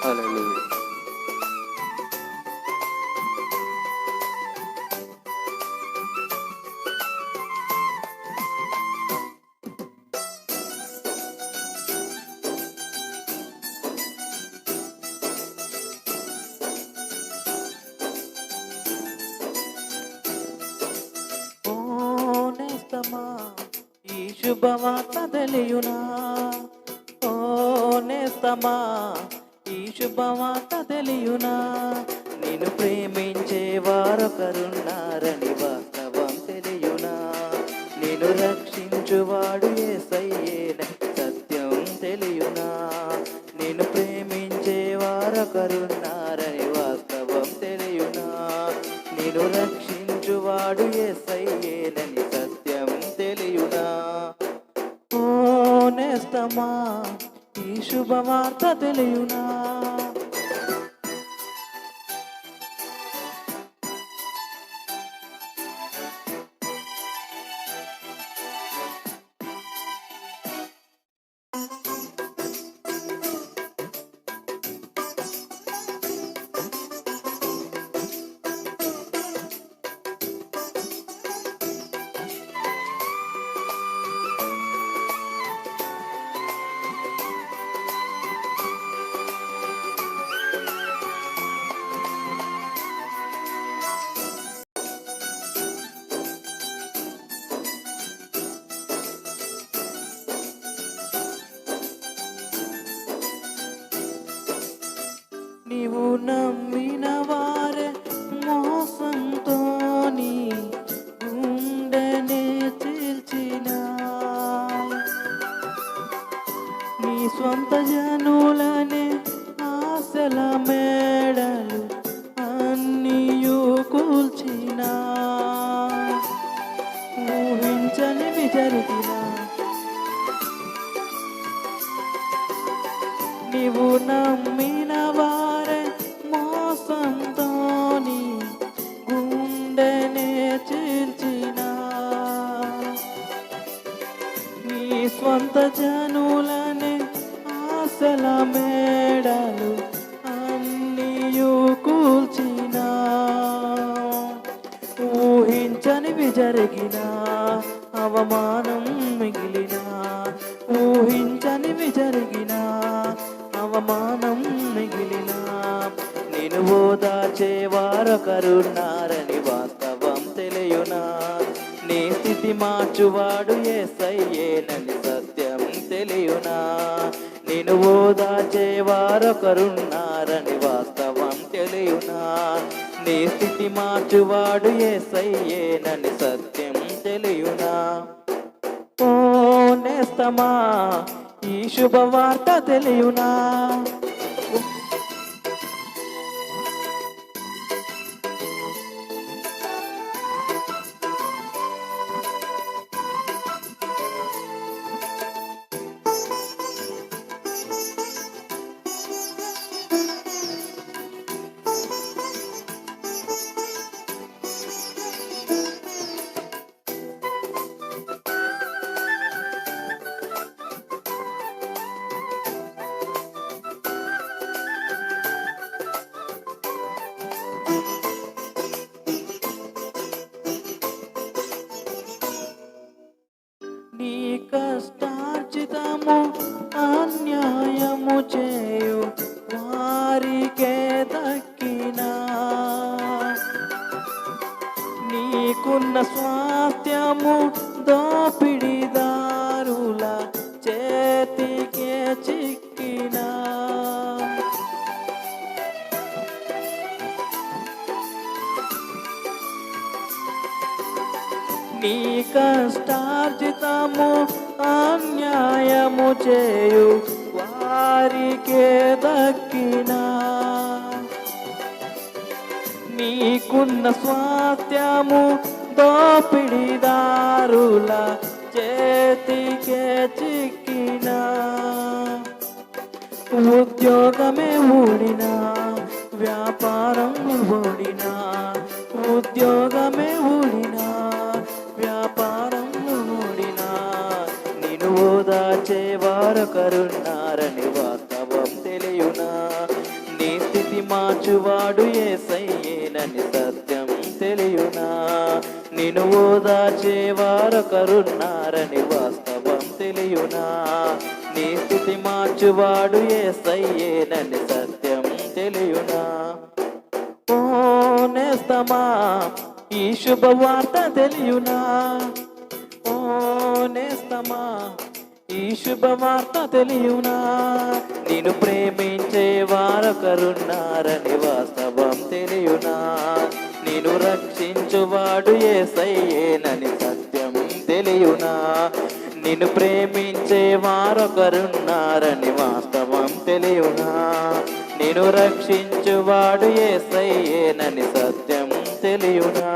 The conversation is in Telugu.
Hallelujah. ఓ నేస్తమా ఈ శుభవార్త తెలియునా ఓ నేస్తమా శుభవార్త తెలియునా? నిన్ను ప్రేమించే వారొకరున్నారని వాస్తవం తెలియునా? నిన్ను రక్షించువాడు ఏసయ్యేన సత్యం తెలియునా? నిన్ను ప్రేమించే వారొకరున్నారని వాస్తవం తెలియునా? నిన్ను రక్షించువాడు ఏసయ్యేనని సత్యం తెలియునా? ఓ నేస్తమా ఈ శుభవార్త తెలియునా? నీవు నమ్మిన వారే మోసంతోని గుండెనే చీల్చిన నీ స్వంత జనులనే ఆశల మేడలు అన్నీయు కూల్చిన ఊహించనివి జరిగినా స్వంత జనులనే ఆశల మేడలు అన్నీయు కూల్చిన ఊహించనివి జరిగిన అవమానం మిగిలిన. ఊహించనివి జరిగిన అవమానం మిగిలిన. నేను ఓదార్చే వారొకరున్నారని వాస్తవం తెలియునా. నీ స్థితి మార్చువాడు ఏసయ్యేనని తెలియునా? నేను ఓదాచే వారొకరున్నారని వాస్తవం తెలియునా? నీ స్థితి మార్చువాడు ఏసయ్యేనని సత్యం తెలియునా? ఓ నేస్తమా ఈ శుభవార్త తెలియునా? వారికే దక్కినా. నీకున్న స్వాస్థ్యము దోపిడిదారుల చేతికే చిక్కినా. నీ కష్టార్జితము అన్యాయము చేయు వారికే దక్కిన. నీకున్న స్వాత్యము దోపిడిదారుల చేతికే చిక్కిన. ఉద్యోగమే ఊడిన వ్యాపారం ఓడిన ఉద్యోగమే ఊడిన వ్యాపారం ఓడిన నిన్ను ఓదాచే వారొకరున్నా వారొకరున్నారని వాస్తవం తెలియునా మార్చువాడు ఏసయ్యేనని సత్యం తెలియునా? నిన్ను ఓదార్చేవారొకరున్నారని వాస్తవం తెలియునా? నీ స్థితి మార్చువాడు ఏసయ్యేనని సత్యం తెలియునా? ఓ నేస్తమా ఈ శుభవార్త తెలియునా? ఓ నేస్తమా ఈ శుభవార్త తెలియునా? నేను ప్రేమించే వారొకరున్నారని వాస్తవం తెలియునా? నేను రక్షించువాడు ఏసయ్యేనని సత్యం తెలియునా? నిన్ను ప్రేమించే వారొకరున్నారని వాస్తవం తెలియునా? నేను రక్షించువాడు ఏసయ్యేనని సత్యం తెలియునా?